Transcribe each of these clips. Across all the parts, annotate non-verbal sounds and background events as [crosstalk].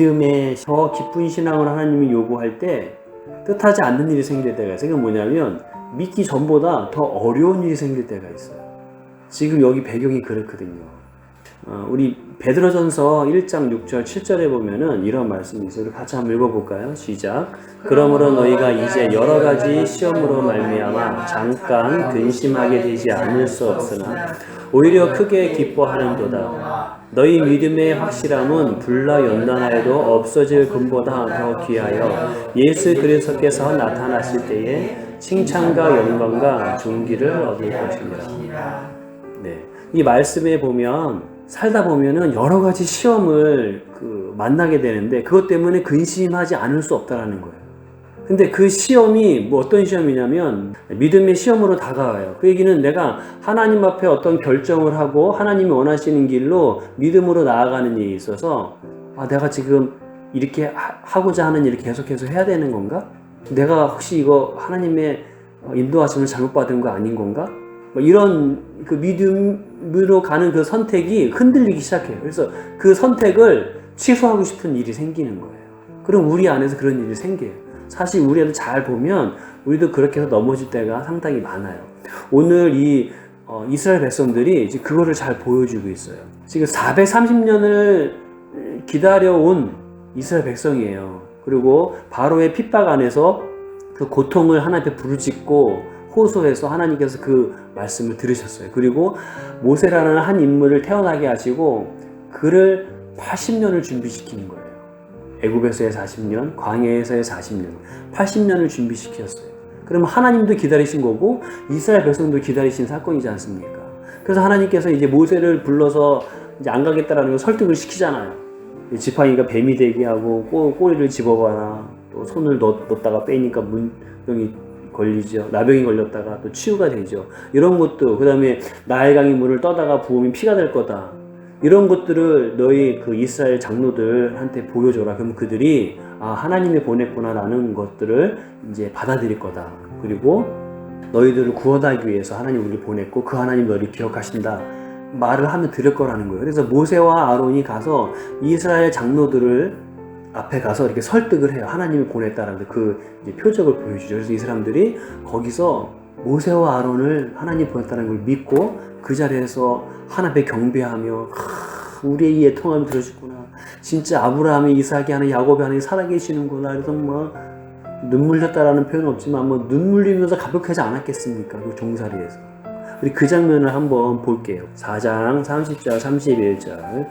믿음의 더 깊은 신앙을 하나님이 요구할 때 뜻하지 않는 일이 생길 때가 있어요. 그게 뭐냐면 믿기 전보다 더 어려운 일이 생길 때가 있어요. 지금 여기 배경이 그렇거든요. 어, 우리 베드로전서 1장 6절 7절에 보면은 이런 말씀이 있어요. 우리 같이 한번 읽어볼까요? 시작. 그러므로 너희가 이제 여러 가지 시험으로 말미암아 잠깐 근심하게 되지 않을 수 없으나 오히려 크게 기뻐하는도다. 너희 믿음의 확실함은 불나 연단하여도 없어질 금보다 더 귀하여 예수 그리스도께서 나타나실 때에 칭찬과 영광과 존귀를 얻을 것입니다. 네. 이 말씀에 보면 살다 보면은 여러 가지 시험을 그 만나게 되는데 그것 때문에 근심하지 않을 수 없다라는 거예요. 근데 그 시험이 뭐 어떤 시험이냐면 믿음의 시험으로 다가와요. 그 얘기는 내가 하나님 앞에 어떤 결정을 하고 하나님이 원하시는 길로 믿음으로 나아가는 일이 있어서 아 내가 지금 이렇게 하- 하고자 하는 일을 계속해서 해야 되는 건가? 내가 혹시 이거 하나님의 인도하심을 잘못 받은 거 아닌 건가? 뭐 이런 그 믿음으로 가는 그 선택이 흔들리기 시작해요. 그래서 그 선택을 취소하고 싶은 일이 생기는 거예요. 그럼 우리 안에서 그런 일이 생겨요. 사실 우리 애들 잘 보면 우리도 그렇게 해서 넘어질 때가 상당히 많아요. 오늘 이 어, 이스라엘 백성들이 이제 그거를 잘 보여주고 있어요. 지금 430년을 기다려온 이스라엘 백성이에요. 그리고 바로의 핍박 안에서 그 고통을 하나님 앞에 부르짖고 호소해서 하나님께서 그 말씀을 들으셨어요. 그리고 모세라는 한 인물을 태어나게 하시고 그를 80년을 준비시키는 거예요. 애굽에서의 40년, 광야에서의 40년, 80년을 준비시켰어요. 그러면 하나님도 기다리신 거고 이스라엘 백성도 기다리신 사건이지 않습니까? 그래서 하나님께서 이제 모세를 불러서 이제 안 가겠다라는 걸 설득을 시키잖아요. 지팡이가 뱀이 되게 하고 꼬, 꼬리를 집어봐라. 또 손을 넣, 넣었다가 빼니까 문병이 걸리죠. 나병이 걸렸다가 또 치유가 되죠. 이런 것도 그다음에 나일강의 물을 떠다가 부으면 피가 될 거다. 이런 것들을 너희 그 이스라엘 장로들한테 보여줘라. 그럼 그들이 아 하나님이 보냈구나라는 것들을 이제 받아들일 거다. 그리고 너희들을 구원하기 위해서 하나님 우리를 보냈고 그 하나님 너희를 기억하신다. 말을 하면 들을 거라는 거예요. 그래서 모세와 아론이 가서 이스라엘 장로들을 앞에 가서 이렇게 설득을 해요. 하나님이 보냈다라는 그 표적을 보여주죠. 그래서 이 사람들이 거기서 모세와 아론을 하나님 보냈다는 걸 믿고 그 자리에서 하나님께 경배하며 하, 우리의 이 애통함을 들어주구나. 진짜 아브라함이 이삭이 하는 야곱이 하는 살아계시는구나. 그래서 뭐 눈물 흘렸다라는 표현은 없지만 뭐 눈물 흘리면서 가득하지 않았겠습니까? 그 종살이에서. 우리 그 장면을 한번 볼게요. 4장 30절 31절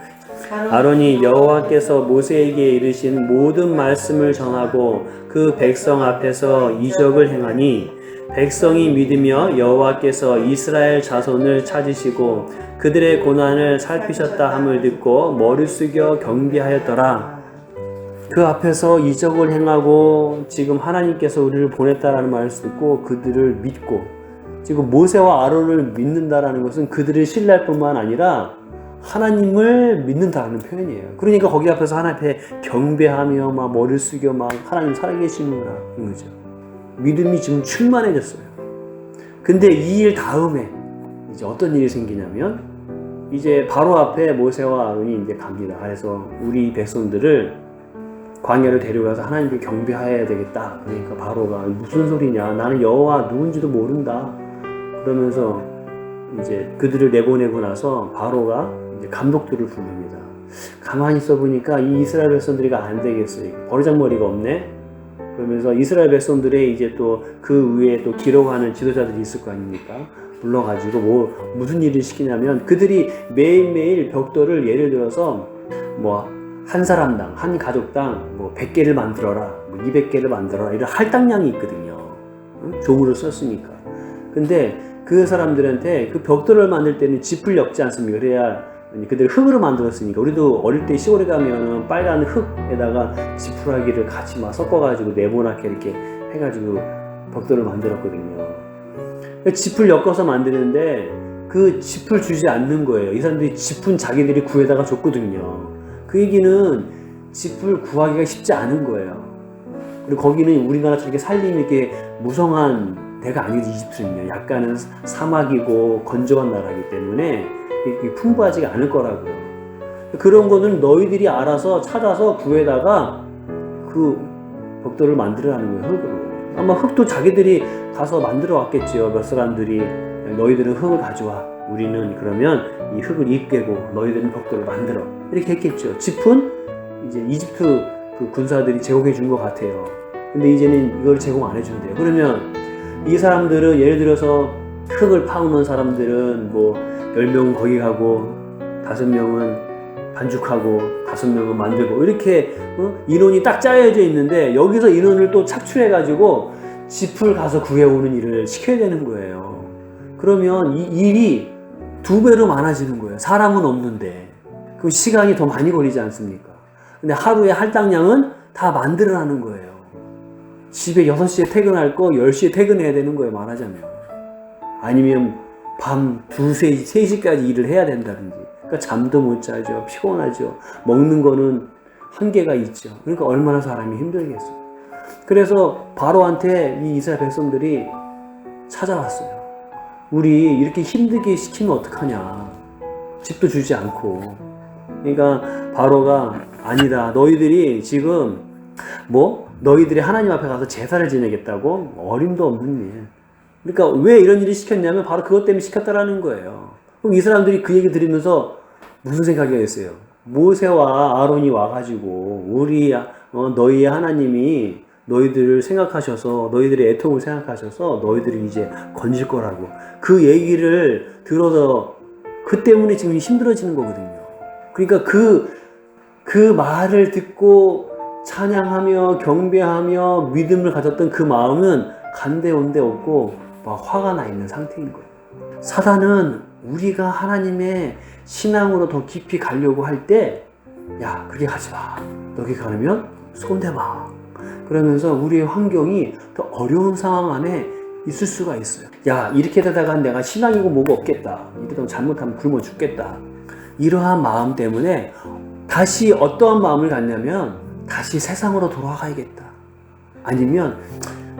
아론이 여호와께서 모세에게 이르신 모든 말씀을 전하고 그 백성 앞에서 이적을 행하니 백성이 믿으며 여호와께서 이스라엘 자손을 찾으시고 그들의 고난을 살피셨다 함을 듣고 머리 숙여 경비하였더라. 그 앞에서 이적을 행하고 지금 하나님께서 우리를 보냈다라는 말을 듣고 그들을 믿고 지금 모세와 아론을 믿는다라는 것은 그들을 신뢰할 뿐만 아니라 하나님을 믿는다는 표현이에요. 그러니까 거기 앞에서 하나님 앞에 경배하며 막 머리를 숙여 막 하나님 살아계시는구나 이런 거죠. 믿음이 지금 충만해졌어요. 근데 이 일 다음에 이제 어떤 일이 생기냐면 이제 바로 앞에 모세와 아론이 이제 갑니다. 그래서 우리 백성들을 광야를 데려가서 하나님께 경배해야 되겠다. 그러니까 바로가 무슨 소리냐? 나는 여호와 누군지도 모른다. 그러면서 이제 그들을 내보내고 나서 바로가 이제 감독들을 부릅니다. 가만히 있어 보니까 이 이스라엘 백성들이 안 되겠어요. 버르장머리가 없네. 그러면서 이스라엘 백성들의 이제 또 그 위에 또 기록하는 지도자들이 있을 거 아닙니까? 불러가지고 뭐 무슨 일을 시키냐면 그들이 매일매일 벽돌을 예를 들어서 뭐 한 사람당 한 가족당 뭐 100개를 만들어라 뭐 200개를 만들어라 이런 할당량이 있거든요 응? 종으로 썼으니까 근데 그 사람들한테 그 벽돌을 만들 때는 짚을 엮지 않습니까 그래야 그들이 흙으로 만들었으니까 우리도 어릴 때 시골에 가면 빨간 흙에다가 지푸라기를 같이 막 섞어가지고 네모나게 이렇게 해가지고 벽돌을 만들었거든요. 그 짚을 엮어서 만드는데 그 짚을 주지 않는 거예요. 이 사람들이 짚은 자기들이 구해다가 줬거든요. 그 얘기는 짚을 구하기가 쉽지 않은 거예요. 그리고 거기는 우리나라처럼 이렇게 살림이 이렇게 무성한 데가 아니죠. 이집트는요. 약간은 사막이고 건조한 나라이기 때문에 풍부하지가 않을 거라고요. 그런 거는 너희들이 알아서 찾아서 구해다가 그 벽돌을 만들어라는 거예요 흙으로. 아마 흙도 자기들이 가서 만들어 왔겠지요 몇 사람들이. 너희들은 흙을 가져와. 우리는 그러면 이 흙을 입게고 너희들은 벽돌을 만들어. 이렇게 했겠죠. 짚은 이제 이집트 그 군사들이 제공해 준 것 같아요. 근데 이제는 이걸 제공 안 해준대요. 그러면 이 사람들은 예를 들어서 흙을 파오는 사람들은 뭐 10명은 거기 가고 다섯 명은 반죽하고 다섯 명은 만들고 이렇게 어? 인원이 딱 짜여져 있는데 여기서 인원을 또 착출해 가지고 짚을 가서 구해오는 일을 시켜야 되는 거예요. 그러면 이 일이 두 배로 많아지는 거예요. 사람은 없는데 그 시간이 더 많이 걸리지 않습니까? 근데 하루에 할당량은 다 만들어라는 거예요. 집에 6시에 퇴근할 거 10시에 퇴근해야 되는 거예요. 말하자면. 아니면 밤 2, 3시, 3시까지 일을 해야 된다든지. 그러니까 잠도 못 자죠. 피곤하죠. 먹는 거는 한계가 있죠. 그러니까 얼마나 사람이 힘들겠어요. 그래서 바로한테 이 이스라엘 백성들이 찾아왔어요. 우리 이렇게 힘들게 시키면 어떡하냐. 집도 주지 않고. 그러니까 바로가 아니다. 너희들이 지금 뭐 너희들이 하나님 앞에 가서 제사를 지내겠다고 어림도 없는 일. 그러니까 왜 이런 일을 시켰냐면 바로 그것 때문에 시켰다라는 거예요. 그럼 이 사람들이 그 얘기 들으면서 무슨 생각이 했어요? 모세와 아론이 와가지고 우리 어, 너희의 하나님이 너희들을 생각하셔서 너희들의 애통을 생각하셔서 너희들을 이제 건질 거라고 그 얘기를 들어서 그 때문에 지금 힘들어지는 거거든요. 그러니까 그, 그 말을 듣고 찬양하며 경배하며 믿음을 가졌던 그 마음은 간데 온데 없고 막 화가 나 있는 상태인 거예요. 사단은 우리가 하나님의 신앙으로 더 깊이 가려고 할 때, 야, 그게 가지 마. 여기 가면 손대봐. 그러면서 우리의 환경이 더 어려운 상황 안에 있을 수가 있어요. 야, 이렇게 되다가 내가 신앙이고 뭐가 없겠다. 이러다 잘못하면 굶어 죽겠다. 이러한 마음 때문에 다시 어떠한 마음을 갖냐면 다시 세상으로 돌아가야겠다. 아니면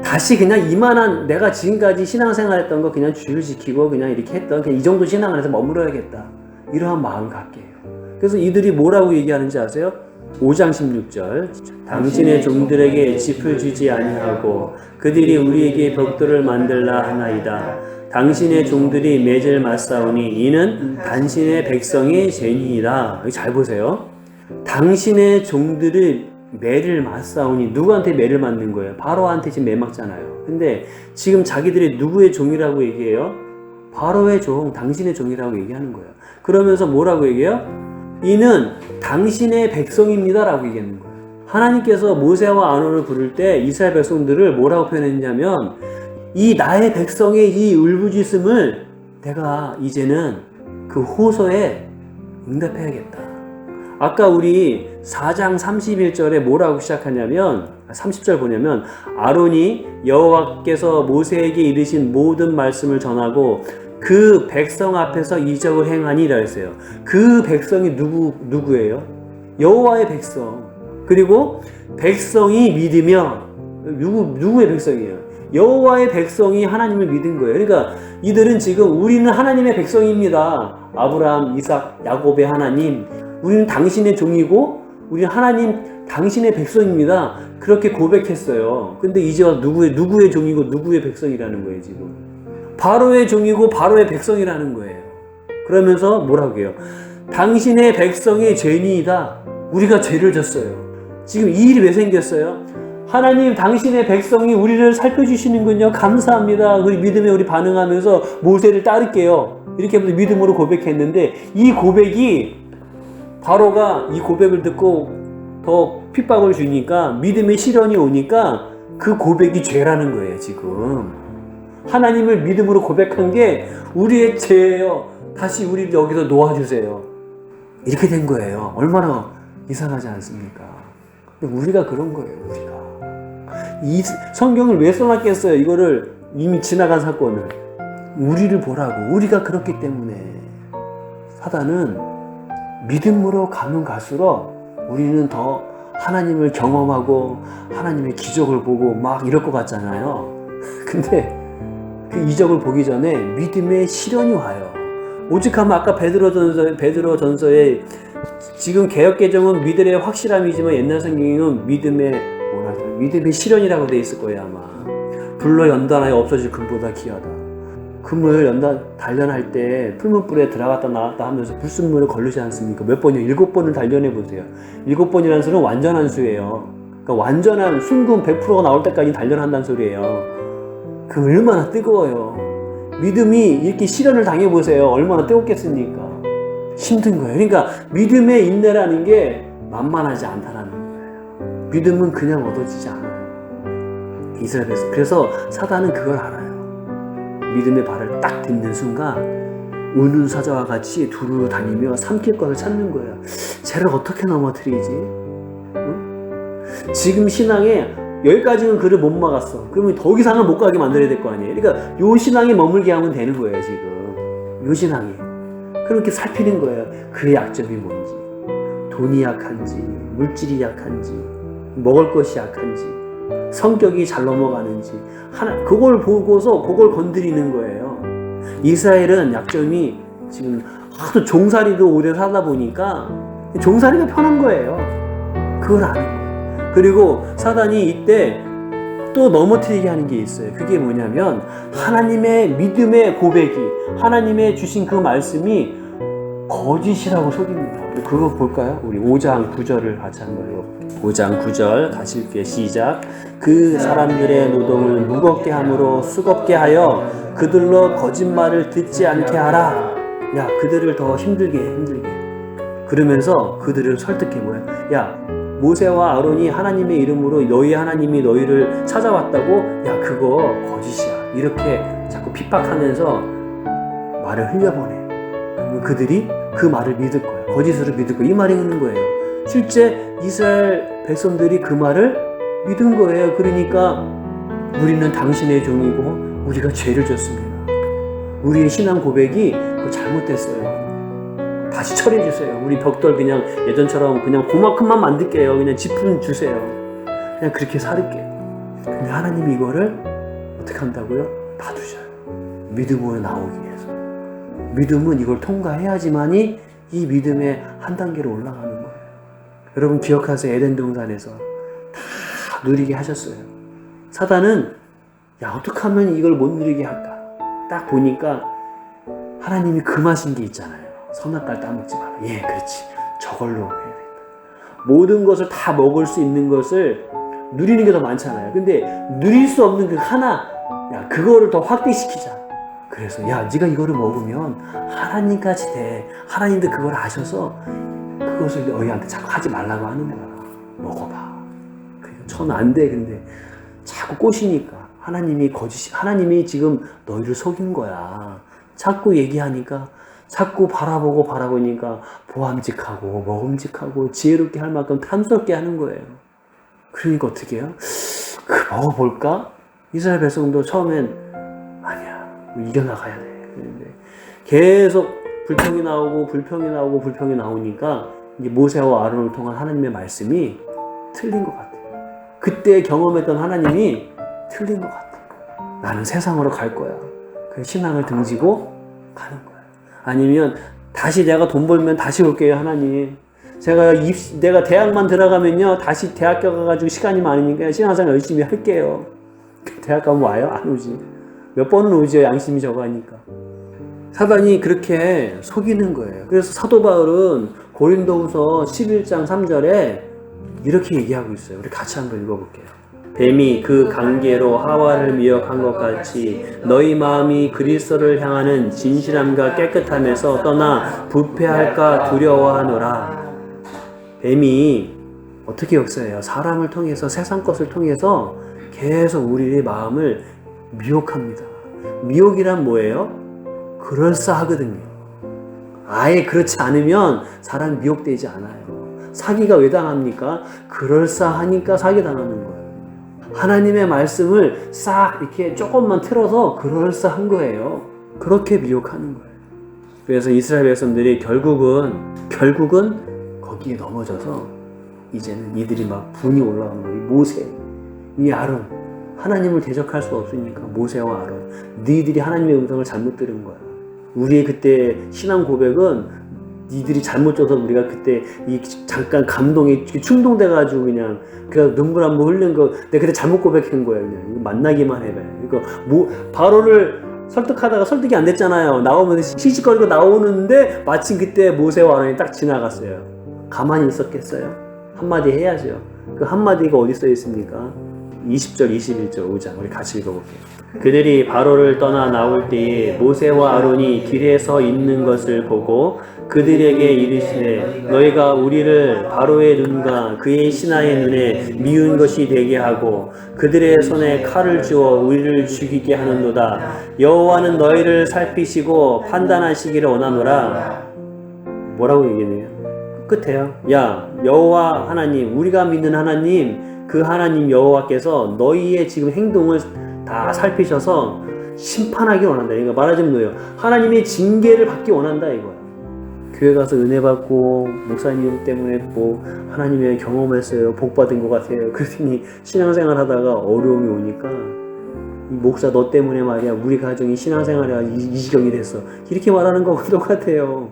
다시 그냥 이만한 내가 지금까지 신앙생활 했던 거 그냥 주를 지키고 그냥 이렇게 했던 그냥 이 정도 신앙 안에서 머물러야겠다. 이러한 마음 갖게 해요. 그래서 이들이 뭐라고 얘기하는지 아세요? 5장 16절 당신의 종들에게 짚을 주지 아니하고 그들이 우리에게 벽돌을 만들라 하나이다. 당신의 종들이 맺을 맞사오니 이는 당신의 백성의 죄니이다. 잘 보세요. 당신의 종들을 매를 맞사오니 누구한테 매를 맞는 거예요? 바로한테 지금 매 맞잖아요. 근데 지금 자기들이 누구의 종이라고 얘기해요? 바로의 종, 당신의 종이라고 얘기하는 거예요. 그러면서 뭐라고 얘기해요? 이는 당신의 백성입니다라고 얘기하는 거예요. 하나님께서 모세와 아론을 부를 때 이스라엘 백성들을 뭐라고 표현했냐면 이 나의 백성의 이 울부짖음을 내가 이제는 그 호소에 응답해야겠다. 아까 우리 4장 31절에 뭐라고 시작하냐면 30절 보냐면 아론이 여호와께서 모세에게 이르신 모든 말씀을 전하고 그 백성 앞에서 이적을 행하니라 했어요. 그 백성이 누구 누구예요? 여호와의 백성. 그리고 백성이 믿으며 누구 누구의 백성이에요? 여호와의 백성이 하나님을 믿은 거예요. 그러니까 이들은 지금 우리는 하나님의 백성입니다. 아브라함, 이삭, 야곱의 하나님. 우리는 당신의 종이고 우리는 하나님 당신의 백성입니다. 그렇게 고백했어요. 근데 이제 와 누구의 누구의 종이고 누구의 백성이라는 거예요, 지금. 바로의 종이고 바로의 백성이라는 거예요. 그러면서 뭐라고 해요? 당신의 백성의 죄인이다. 우리가 죄를 졌어요. 지금 이 일이 왜 생겼어요? 하나님, 당신의 백성이 우리를 살펴주시는군요. 감사합니다. 우리 믿음에 우리 반응하면서 모세를 따를게요. 이렇게 믿음으로 고백했는데 이 고백이 바로가 이 고백을 듣고 더 핍박을 주니까 믿음의 시련이 오니까 그 고백이 죄라는 거예요, 지금. 하나님을 믿음으로 고백한 게 우리의 죄예요. 다시 우리를 여기서 놓아주세요. 이렇게 된 거예요. 얼마나 이상하지 않습니까? 근데 우리가 그런 거예요, 우리가. 이 성경을 왜 써놨겠어요? 이거를 이미 지나간 사건을. 우리를 보라고. 우리가 그렇기 때문에. 사단은 믿음으로 가면 갈수록 우리는 더 하나님을 경험하고 하나님의 기적을 보고 막 이럴 것 같잖아요. [laughs] 근데 그 이적을 보기 전에 믿음의 시련이 와요. 오직하면 아까 베드로 전서 베드로 전서에 지금 개혁 개정은 믿음의 확실함이지만 옛날 성경에는 믿음의 뭐라 믿음의 실현이라고 돼 있을 거예요 아마 불로 연단하여 없어질 금보다 귀하다 금을 연단 단련할 때 풀문불에 들어갔다 나왔다 하면서 불순물을 걸르지 않습니까? 몇 번이요? 일곱 번을 단련해 보세요. 일곱 번이라는 수는 완전한 수예요. 그러니까 완전한 순금 100%가 나올 때까지 단련한다는 소리예요. 그 얼마나 뜨거워요? 믿음이 이렇게 실현을 당해 보세요. 얼마나 뜨겁겠습니까? 힘든 거예요. 그러니까 믿음의 인내라는 게 만만하지 않다라는 거예요. 믿음은 그냥 얻어지지 않아요. 이스라엘에서. 그래서 사단은 그걸 알아요. 믿음의 발을 딱 딛는 순간 우는 사자와 같이 두루 다니며 삼킬 것을 찾는 거예요. 쟤를 어떻게 넘어뜨리지? 응? 지금 신앙에 여기까지는 그를 못 막았어. 그러면 더 이상은 못 가게 만들어야 될 거 아니에요. 그러니까 요 신앙에 머물게 하면 되는 거예요, 지금. 요 신앙에. 그렇게 살피는 거예요. 그의 약점이 뭔지, 돈이 약한지, 물질이 약한지, 먹을 것이 약한지, 성격이 잘 넘어가는지, 하나, 그걸 보고서 그걸 건드리는 거예요. 이스라엘은 약점이 지금 하도 종살이도 오래 살다 보니까 종살이가 편한 거예요. 그걸 아는 거예요. 그리고 사단이 이때 또 넘어뜨리게 하는 게 있어요. 그게 뭐냐면 하나님의 믿음의 고백이 하나님의 주신 그 말씀이 거짓이라고 속입니다. 그거 볼까요? 우리 5장 9절을 같이 한번 읽어볼게요. 5장 9절 같이 읽게요. 시작. 그 사람들의 노동을 무겁게 함으로 수겁게 하여 그들로 거짓말을 듣지 않게 하라. 야, 그들을 더 힘들게 해, 힘들게. 그러면서 그들을 설득해 뭐야? 야, 모세와 아론이 하나님의 이름으로 너희 하나님이 너희를 찾아왔다고 야 그거 거짓이야 이렇게 자꾸 핍박하면서 말을 흘려보내 그러면 그들이 그 말을 믿을 거야 거짓으로 믿을 거야 이 말이 있는 거예요 실제 이스라엘 백성들이 그 말을 믿은 거예요 그러니까 우리는 당신의 종이고 우리가 죄를 졌습니다 우리의 신앙 고백이 그거 잘못됐어요 다시 처리해 주세요. 우리 벽돌 그냥 예전처럼 그냥 그만큼만 만들게요. 그냥 지품 주세요. 그냥 그렇게 살을게요. 근데 하나님이 이거를 어떻게 한다고요? 봐두셔요. 믿음으로 나오기 위해서. 믿음은 이걸 통과해야지만이 이 믿음의 한 단계로 올라가는 거예요. 여러분 기억하세요. 에덴 동산에서 다 누리게 하셨어요. 사단은 야 어떻게 하면 이걸 못 누리게 할까? 딱 보니까 하나님이 금하신 게 있잖아요. 선악과를 따먹지 마라. 예, 그렇지. 저걸로 해야 된다. 모든 것을 다 먹을 수 있는 것을 누리는 게 더 많잖아요. 근데 누릴 수 없는 그 하나, 야, 그거를 더 확대시키자. 그래서 야, 네가 이거를 먹으면 하나님까지 돼. 하나님도 그걸 아셔서 그것을 너희한테 자꾸 하지 말라고 하는 거야. 먹어봐. 저는 안 돼. 근데 자꾸 꼬시니까 하나님이 거짓, 하나님이 지금 너희를 속인 거야. 자꾸 얘기하니까 자꾸 바라보고 바라보니까 보암직하고 먹음직하고 지혜롭게 할 만큼 탐스럽게 하는 거예요. 그러니까 어떻게 해요? 그 먹어볼까? 이스라엘 백성도 처음엔 이겨나가야 돼. 계속 불평이 나오고 불평이 나오고 불평이 나오니까 이제 모세와 아론을 통한 하나님의 말씀이 틀린 것 같아요. 그때 경험했던 하나님이 틀린 것 같아요. 나는 세상으로 갈 거야. 그 신앙을 등지고 가는 거야. 아니면 다시 내가 돈 벌면 다시 올게요 하나님. 제가 입 내가 대학만 들어가면요 다시 대학 가가지고 시간이 많으니까 신앙생활 열심히 할게요. [laughs] 대학 가면 와요 안 오지. 몇 번은 오죠 양심이 적으니까. 사단이 그렇게 속이는 거예요. 그래서 사도 바울은 고린도후서 11장 3절에 이렇게 얘기하고 있어요. 우리 같이 한번 읽어볼게요. 뱀이 그 관계로 하와를 미혹한 것 같이 너희 마음이 그리스도를 향하는 진실함과 깨끗함에서 떠나 부패할까 두려워하노라. 뱀이 어떻게 역사해요? 사람을 통해서 세상 것을 통해서 계속 우리의 마음을 미혹합니다. 미혹이란 뭐예요? 그럴싸하거든요. 아예 그렇지 않으면 사람 미혹되지 않아요. 사기가 왜 당합니까? 그럴싸하니까 사기 당하는 거예요. 하나님의 말씀을 싹 이렇게 조금만 틀어서 그럴싸한 거예요. 그렇게 미혹하는 거예요. 그래서 이스라엘 백성들이 결국은 결국은 거기에 넘어져서 이제는 이들이 막 분이 올라오는 거예요. 이 모세, 이 아론, 하나님을 대적할 수 없으니까 모세와 아론, 너희들이 하나님의 음성을 잘못 들은 거야. 우리의 그때 신앙 고백은 니들이 잘못 줘서 우리가 그때 이 잠깐 감동에 충동돼 가지고 그냥 그냥 눈물 한 번 흘린 거 내가 그때 잘못 고백한 거야 그냥 이거 만나기만 해봐. 이거 뭐 바로를 설득하다가 설득이 안 됐잖아요. 나오면 시시거리고 나오는데 마침 그때 모세와 아론이 딱 지나갔어요. 가만히 있었겠어요? 한마디 해야죠. 그 한마디가 어디 써 있습니까? 20절, 21절 5장 우리 같이 읽어볼게요. 그들이 바로를 떠나 나올 때에 모세와 아론이 길에 서 있는 것을 보고 그들에게 이르시되 너희가 우리를 바로의 눈과 그의 신하의 눈에 미운 것이 되게 하고 그들의 손에 칼을 주어 우리를 죽이게 하는도다 여호와는 너희를 살피시고 판단하시기를 원하노라 뭐라고 얘기해요? 끝에요. 야 여호와 하나님 우리가 믿는 하나님 그 하나님 여호와께서 너희의 지금 행동을 다 살피셔서 심판하기 원한다. 이거 말하자면 뭐예요? 하나님의 징계를 받기 원한다 이거야. 교회 가서 은혜 받고 목사님 때문에 뭐 하나님의 경험했어요. 복 받은 것 같아요. [laughs] 그랬더니 신앙생활 하다가 어려움이 오니까 이 목사 너 때문에 말이야 우리 가정이 신앙생활에 이, 이 지경이 됐어. 이렇게 말하는 거하고 똑같아요.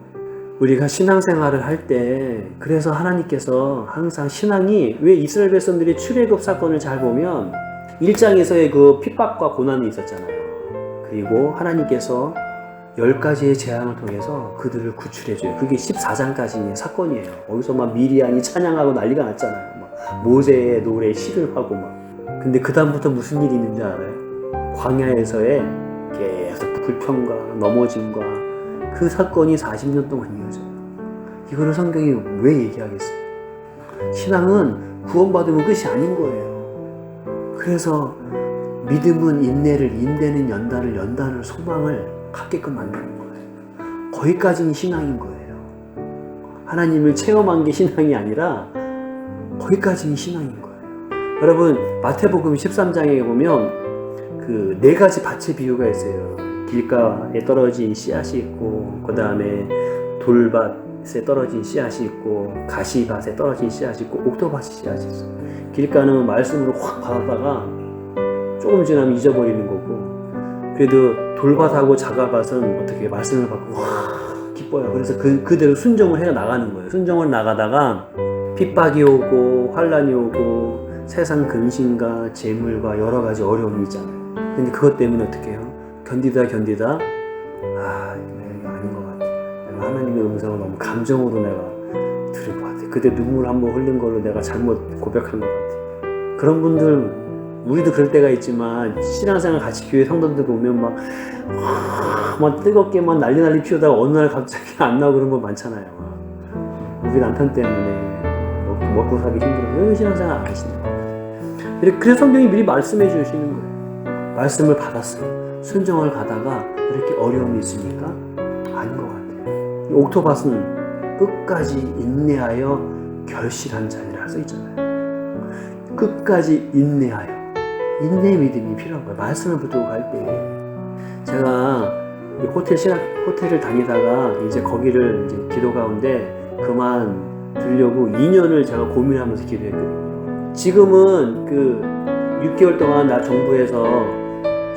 우리가 신앙생활을 할 때 그래서 하나님께서 항상 신앙이 왜 이스라엘 백성들이 출애굽 사건을 잘 보면 일장에서의 그 핍박과 고난이 있었잖아요. 그리고 하나님께서 열 가지의 재앙을 통해서 그들을 구출해줘요. 그게 14장까지의 사건이에요. 거기서 막 미리안이 찬양하고 난리가 났잖아요. 막 모세의 노래 시를 하고 막. 근데 그 다음부터 무슨 일이 있는지 알아요? 광야에서의 계속 불평과 넘어짐과 그 사건이 40년 동안 이어져요. 이거를 성경이 왜 얘기하겠어요? 신앙은 구원받으면 끝이 아닌 거예요. 그래서 믿음은 인내를, 인내는 연단을, 연단을 소망을 갖게끔 만드는 거예요. 거기까지는 신앙인 거예요. 하나님을 체험한 게 신앙이 아니라 거기까지는 신앙인 거예요. 여러분 마태복음 13장에 보면 그 네 가지 밭의 비유가 있어요. 길가에 떨어진 씨앗이 있고 그 다음에 돌밭에 떨어진 씨앗이 있고 가시밭에 떨어진 씨앗이 있고 옥토밭 씨앗이 있어요. 길가는 말씀으로 확 받았다가 조금 지나면 잊어버리는 거고 그래도 돌밭하고 자가밭은 어떻게 말씀을 받고 와 기뻐요. 그래서 그 그대로 순종을 해 나가는 거예요. 순종을 나가다가 핍박이 오고 환란이 오고 세상 근심과 재물과 여러 가지 어려움이 있잖아요. 근데 그것 때문에 어떻게 해요? 견디다 견디다 아 이거 아닌 것 같아. 내가 하나님의 음성을 너무 감정으로 내가 들은 것 같아. 그때 눈물 한번 흘린 걸로 내가 잘못 고백한 것 같아. 그런 분들 우리도 그럴 때가 있지만 신앙생활 같이 교회 성도들 보면 막, 와, 막 뜨겁게 막 난리 난리 피우다가 어느 날 갑자기 안 나오고 그런 거 많잖아요. 우리 남편 때문에 먹- 먹고 살기 힘들어. 왜 신앙생활 안 하시냐. 그래서 성경이 미리 말씀해 주시는 거예요. 말씀을 받았어요. 순정을 가다가 이렇게 어려움이 있으니까 아닌 것 같아요. 이 옥토밭은 끝까지 인내하여 결실한 자니라 써 있잖아요. 끝까지 인내하여 인내 믿음이 필요한 거예요. 말씀을 붙들고 갈 때. 제가 이 호텔 신학 호텔을 다니다가 이제 거기를 이제 기도 가운데 그만 두려고 2년을 제가 고민하면서 기도했거든요. 지금은 그 6개월 동안 나 정부에서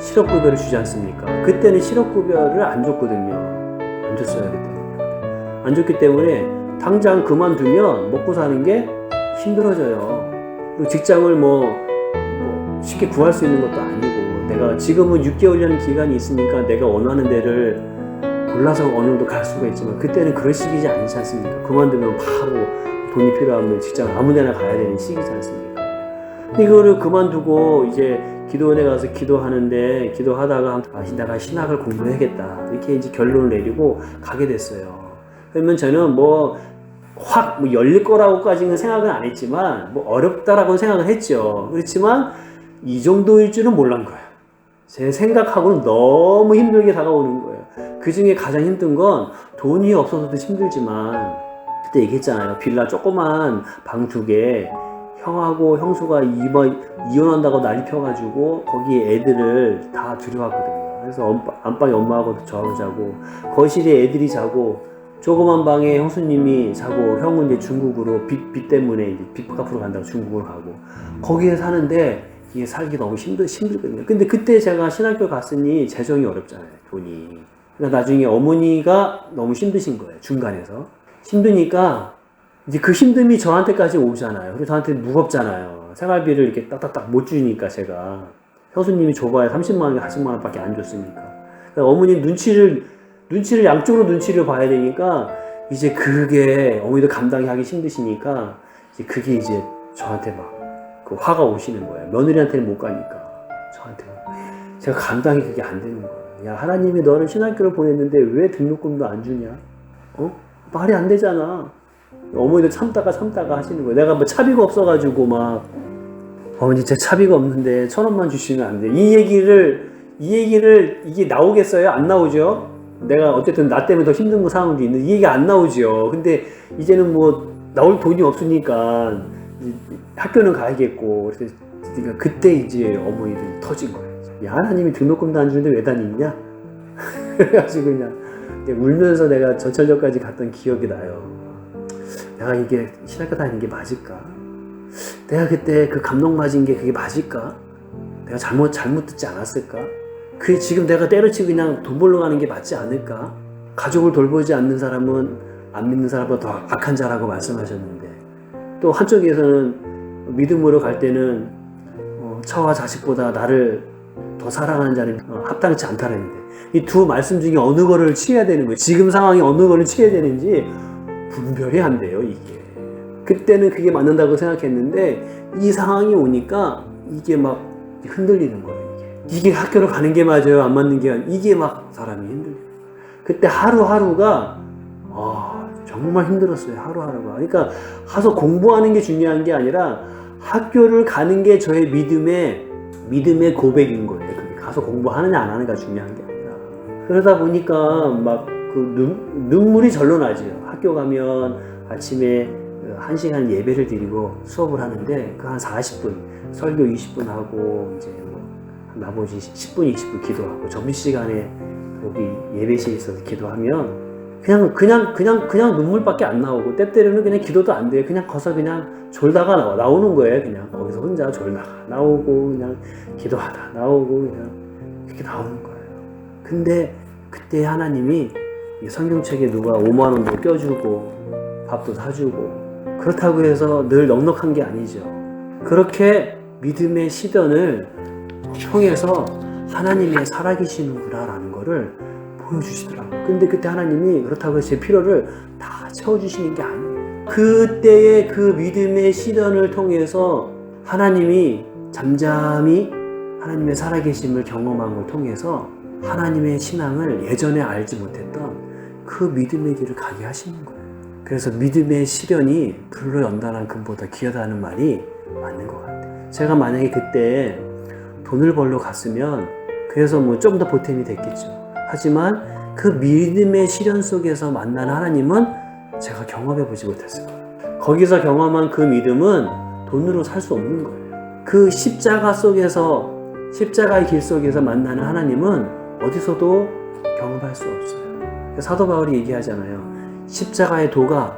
실업급여를 주지 않습니까? 그때는 실업급여를 안 줬거든요. 안 줬어요, 그때. 안 줬기 때문에 당장 그만두면 먹고 사는 게 힘들어져요. 그리고 직장을 뭐, 뭐 쉽게 구할 수 있는 것도 아니고 내가 지금은 6개월이라는 기간이 있으니까 내가 원하는 데를 골라서 어느 정도 갈 수가 있지만 그때는 그럴 시기지 않지 않습니까? 그만두면 바로 돈이 필요하면 직장 아무 데나 가야 되는 시기지 않습니까? 이거를 그만두고 이제 기도원에 가서 기도하는데 기도하다가 아, 내가 신학을 공부해야겠다 이렇게 이제 결론을 내리고 가게 됐어요. 그러면 저는 뭐확뭐 열릴 거라고까지는 생각은 안 했지만 뭐 어렵다라고 생각을 했죠. 그렇지만 이 정도일 줄은 몰란 거예요. 제 생각하고는 너무 힘들게 다가오는 거예요. 그 중에 가장 힘든 건 돈이 없어서도 힘들지만 그때 얘기했잖아요. 빌라 조그만 방 두 개 형하고 형수가 이번 이혼한다고 난리 펴가지고 거기 애들을 다 들여왔거든요. 그래서 엄- 안방에 엄마하고 저하고 자고 거실에 애들이 자고 조그만 방에 형수님이 자고 형은 이제 중국으로 빚, 빚 때문에 이제 빚 갚으러 간다고 중국으로 가고 거기에 사는데 이게 살기 너무 힘들, 힘들거든요. 근데 그때 제가 신학교 갔으니 재정이 어렵잖아요. 돈이. 그러니까 나중에 어머니가 너무 힘드신 거예요. 중간에서. 힘드니까 이제 그 힘듦이 저한테까지 오잖아요. 그리고 저한테 무겁잖아요. 생활비를 이렇게 딱딱딱 못 주니까 제가. 형수님이 줘봐야 30만원, 40만원 밖에 안 줬으니까. 그러니까 어머니 눈치를, 눈치를 양쪽으로 눈치를 봐야 되니까 이제 그게 어머니도 감당이 하기 힘드시니까 이제 그게 이제 저한테 막 그 화가 오시는 거예요. 며느리한테는 못 가니까. 저한테. 제가 감당이 그게 안 되는 거예요. 야, 하나님이 너를 신학교를 보냈는데 왜 등록금도 안 주냐? 어? 말이 안 되잖아. 어머니도 참다가 참다가 하시는 거예요. 내가 뭐 차비가 없어가지고 막 어머니 제 차비가 없는데 천 원만 주시면 안 돼. 이 얘기를 이 얘기를 이게 나오겠어요? 안 나오죠? 내가 어쨌든 나 때문에 더 힘든 거 상황도 있는데 이 얘기 안 나오죠. 근데 이제는 뭐 나올 돈이 없으니까 학교는 가야겠고 그러니까 그때 이제 어머니들이 터진 거예요. 야 하나님이 등록금도 안 주는데 왜 다니냐? [laughs] 그래가지고 그냥 울면서 내가 전철역까지 갔던 기억이 나요. 내가 이게 신학교 다니는 게 맞을까? 내가 그때 그 감동 맞은 게 그게 맞을까? 내가 잘못 잘못 듣지 않았을까? 그 지금 내가 때려치고 그냥 돈 벌러 가는 게 맞지 않을까? 가족을 돌보지 않는 사람은 안 믿는 사람보다 더 악한 자라고 말씀하셨는데 또 한쪽에서는 믿음으로 갈 때는 어, 처와 자식보다 나를 더 사랑하는 자는 어, 합당치 않다는데 이 두 말씀 중에 어느 거를 취해야 되는 거예요. 지금 상황이 어느 거를 취해야 되는지 안 돼요, 이게. 그때는 그게 맞는다고 생각했는데 이 상황이 오니까 이게 막 흔들리는 거예요, 이게. 이게 학교를 가는 게 맞아요, 안 맞는 게 아니- 이게 막 사람이 흔들려요. 그때 하루하루가 아, 정말 힘들었어요, 하루하루가. 그러니까 가서 공부하는 게 중요한 게 아니라 학교를 가는 게 저의 믿음의 믿음의 고백인 거예요. 그게 가서 공부하느냐 안 하느냐가 중요한 게 아니라. 그러다 보니까 막 그 눈물이 절로 나죠. 학교 가면 아침에 그한 시간 예배를 드리고 수업을 하는데 그 한 40분 설교 20분 하고 이제 뭐 나머지 10분 20분 기도하고 점심 시간에 여기 예배실에 있어서 기도하면 그냥 그냥 그냥 그냥 눈물밖에 안 나오고 때때로는 그냥 기도도 안 돼요. 그냥 거서 그냥 졸다가 나와 나오는 거예요. 그냥 거기서 혼자 졸다가 나오고 그냥 기도하다 나오고 그냥 이렇게 나오는 거예요. 근데 그때 하나님이 이 성경책에 누가 5만 원도 껴주고 밥도 사주고 그렇다고 해서 늘 넉넉한 게 아니죠. 그렇게 믿음의 시련을 통해서 하나님이 살아계시는구나라는 거를 보여주시더라고요. 근데 그때 하나님이 그렇다고 제 필요를 다 채워주시는 게 아니에요. 그때의 그 믿음의 시련을 통해서 하나님이 잠잠히 하나님의 살아계심을 경험한 걸 통해서 하나님의 신앙을 예전에 알지 못했던 그 믿음의 길을 가게 하시는 거예요. 그래서 믿음의 시련이 불로 연단한 금보다 귀하다는 말이 맞는 것 같아요. 제가 만약에 그때 돈을 벌러 갔으면 그래서 뭐 좀 더 보탬이 됐겠죠. 하지만 그 믿음의 시련 속에서 만난 하나님은 제가 경험해 보지 못했을 거예요. 거기서 경험한 그 믿음은 돈으로 살 수 없는 거예요. 그 십자가 속에서 십자가의 길 속에서 만나는 하나님은 어디서도 경험할 수 없어요. 사도 바울이 얘기하잖아요. 십자가의 도가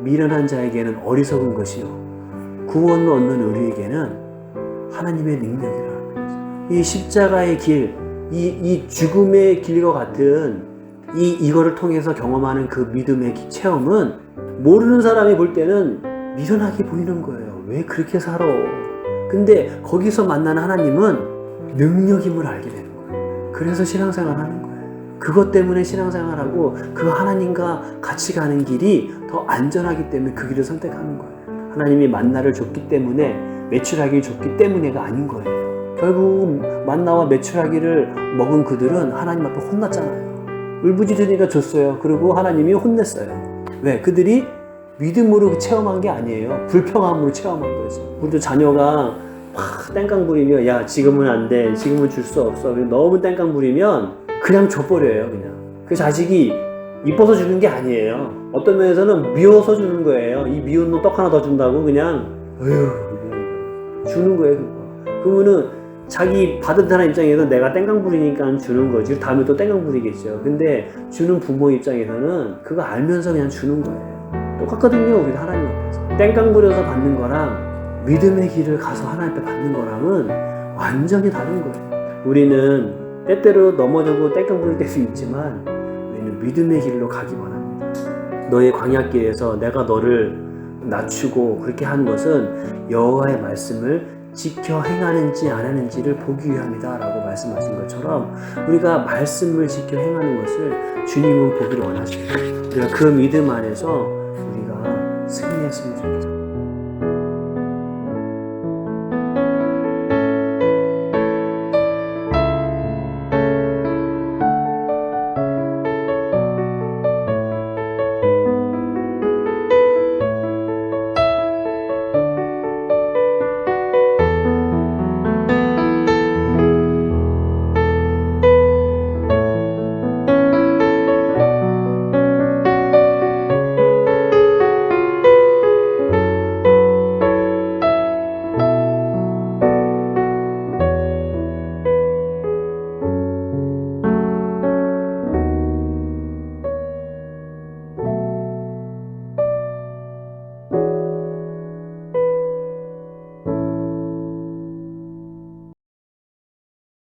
미련한 자에게는 어리석은 것이요 구원을 얻는 우리에게는 하나님의 능력이라는 거죠. 이 십자가의 길, 이, 이 죽음의 길과 같은 이 이거를 통해서 경험하는 그 믿음의 기- 체험은 모르는 사람이 볼 때는 미련하게 보이는 거예요. 왜 그렇게 살아? 근데 거기서 만나는 하나님은 능력임을 알게 되는 거예요. 그래서 신앙생활 하는. 그것 때문에 신앙생활하고 그 하나님과 같이 가는 길이 더 안전하기 때문에 그 길을 선택하는 거예요. 하나님이 만나를 줬기 때문에 매출하기를 줬기 때문에가 아닌 거예요. 결국 만나와 매출하기를 먹은 그들은 하나님 앞에 혼났잖아요. 울부짖으니까 줬어요. 그리고 하나님이 혼냈어요. 왜? 그들이 믿음으로 체험한 게 아니에요. 불평함으로 체험한 거죠. 우리도 자녀가 막 땡깡 부리면 야 지금은 안 돼. 지금은 줄 수 없어. 너무 땡깡 부리면 그냥 줘버려요. 그냥. 그 자식이 이뻐서 주는 게 아니에요. 어떤 면에서는 미워서 주는 거예요. 이 미운 놈 떡 하나 더 준다고 그냥 어휴 주는 거예요. 그거. 그러면은 자기 받은 사람 입장에서 내가 땡깡 부리니까 주는 거지. 다음에 또 땡깡 부리겠죠. 근데 주는 부모 입장에서는 그거 알면서 그냥 주는 거예요. 똑같거든요. 우리 하나님 앞에서. 땡깡 부려서 받는 거랑 믿음의 길을 가서 하나님 앞에 받는 거랑은 완전히 다른 거예요. 우리는 때때로 넘어져도 땡깡 부릴 때도 있지만 우리는 믿음의 길로 가기 원합니다. 너의 광야길에서 내가 너를 낮추고 그렇게 한 것은 여호와의 말씀을 지켜 행하는지 안 하는지를 보기 위함이다라고 말씀하신 것처럼 우리가 말씀을 지켜 행하는 것을 주님은 보기를 원하십니다. 우리가 그 믿음 안에서 우리가 승리했으면 좋겠습니다.